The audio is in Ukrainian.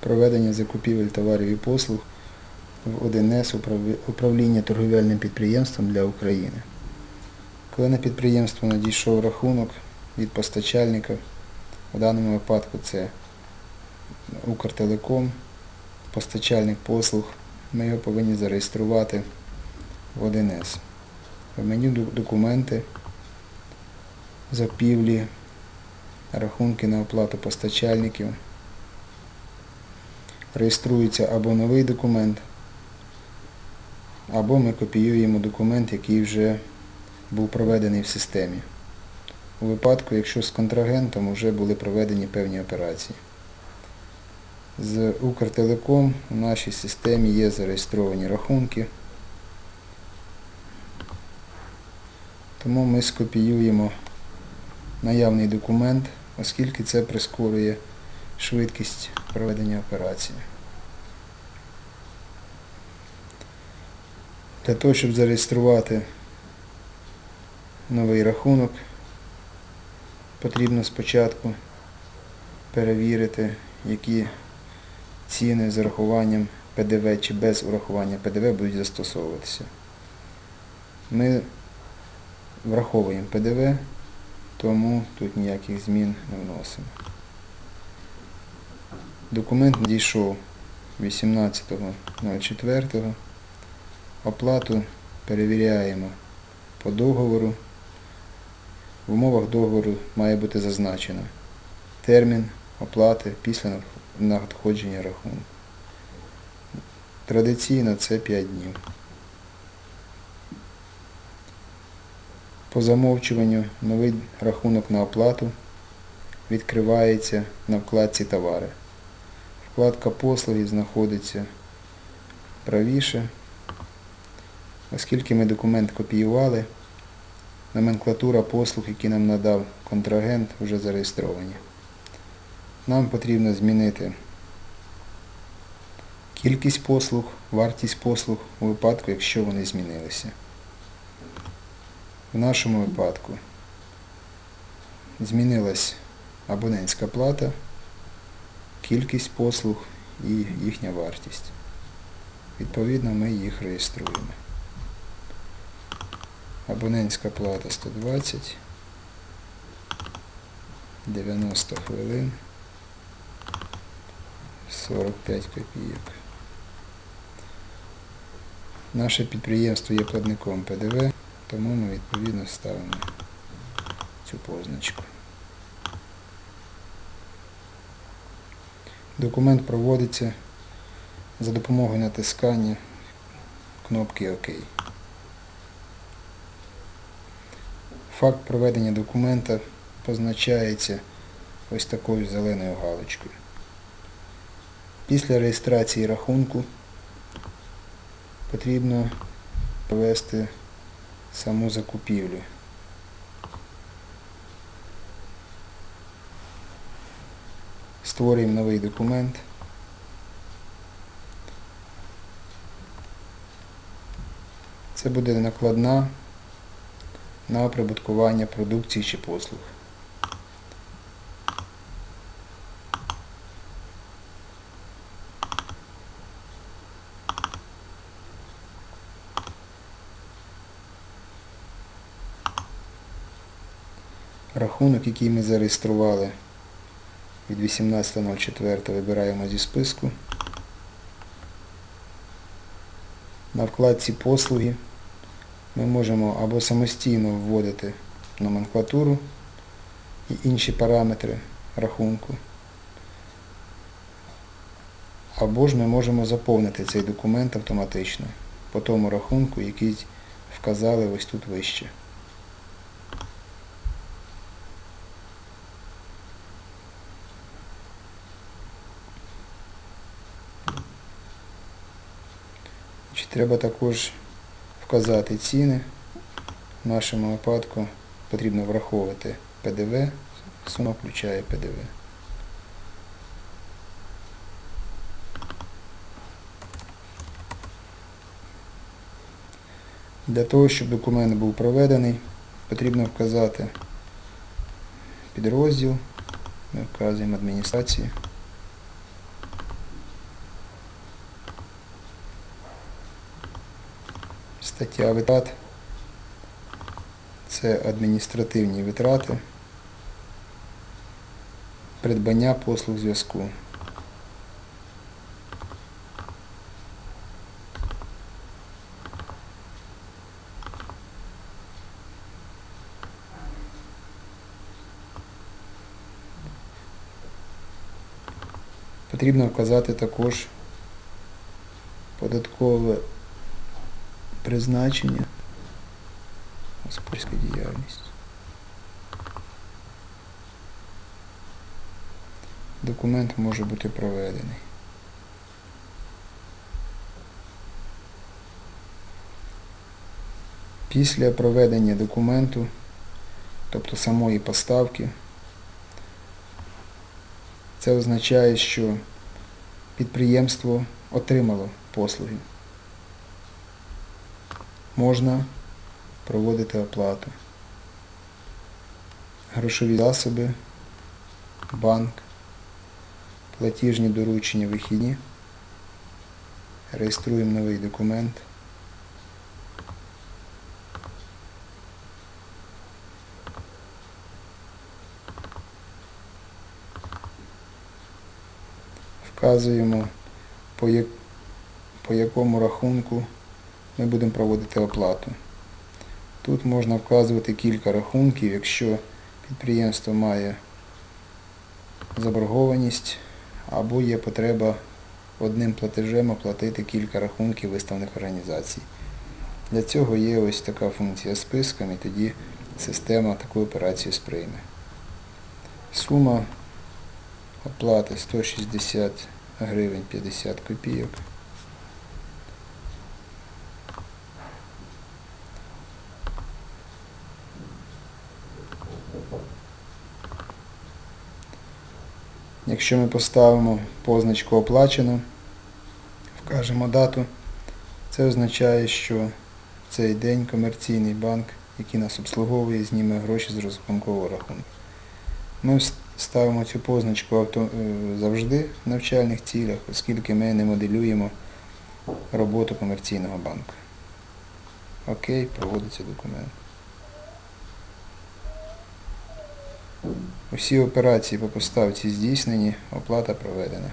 проведення закупівель товарів і послуг в 1С управління торговельним підприємством для України. Коли на підприємство надійшов рахунок від постачальника, в даному випадку це Укртелеком, постачальник послуг, ми його повинні зареєструвати в 1С. В меню документи, закупівлі, рахунки на оплату постачальників. Реєструється або новий документ, або ми копіюємо документ, який вже був проведений в системі. У випадку, якщо з контрагентом вже були проведені певні операції. З Укртелеком у нашій системі є зареєстровані рахунки. Тому ми скопіюємо наявний документ, оскільки це прискорює швидкість проведення операції. Для того, щоб зареєструвати новий рахунок, потрібно спочатку перевірити, які ціни з урахуванням ПДВ чи без урахування ПДВ будуть застосовуватися. Ми враховуємо ПДВ, тому тут ніяких змін не вносимо. Документ надійшов 18.04. Оплату перевіряємо по договору. В умовах договору має бути зазначено термін оплати після надходження рахунку. Традиційно це 5 днів. По замовчуванню новий рахунок на оплату відкривається на вкладці Товари. Вкладка послуги знаходиться правіше. Оскільки ми документ копіювали, номенклатура послуг, які нам надав контрагент, вже зареєстровані. Нам потрібно змінити кількість послуг, вартість послуг у випадку, якщо вони змінилися. В нашому випадку змінилась абонентська плата, кількість послуг і їхня вартість. Відповідно, ми їх реєструємо. Абонентська плата 120, 90 хвилин, 45 копійок. Наше підприємство є платником ПДВ, тому ми відповідно ставимо цю позначку. Документ проводиться за допомогою натискання кнопки ОК. Факт проведення документа позначається ось такою зеленою галочкою. Після реєстрації рахунку потрібно провести саму закупівлю. Створюємо новий документ. Це буде накладна на оприбуткування продукції чи послуг. Рахунок, який ми зареєстрували від 18.04 вибираємо зі списку. На вкладці послуги ми можемо або самостійно вводити номенклатуру і інші параметри рахунку, або ж ми можемо заповнити цей документ автоматично по тому рахунку, який вказали ось тут вище. Треба також вказати ціни. В нашому випадку потрібно враховувати ПДВ, сума включає ПДВ. Для того, щоб документ був проведений, потрібно вказати підрозділ, ми вказуємо адміністрацію. Стаття витрат. Це адміністративні витрати. Придбання послуг зв'язку. Потрібно вказати також податкове призначення, господарська діяльність. Документ може бути проведений. Після проведення документу, тобто самої поставки, це означає, що підприємство отримало послуги. Можна проводити оплату. Грошові засоби, банк, платіжні доручення вихідні. Реєструємо новий документ. Вказуємо, по, як, по якому рахунку ми будемо проводити оплату. Тут можна вказувати кілька рахунків, якщо підприємство має заборгованість або є потреба одним платежем оплатити кілька рахунків виставних організацій. Для цього є ось така функція списком і тоді система таку операцію сприйме. Сума оплати 160 гривень 50 копійок. Якщо ми поставимо позначку оплачено, вкажемо дату, це означає, що в цей день комерційний банк, який нас обслуговує, зніме гроші з розрахункового рахунку. Ми ставимо цю позначку е, завжди в навчальних цілях, оскільки ми не моделюємо роботу комерційного банку. Окей, проводиться документ. Усі операції по поставці здійснені, оплата проведена.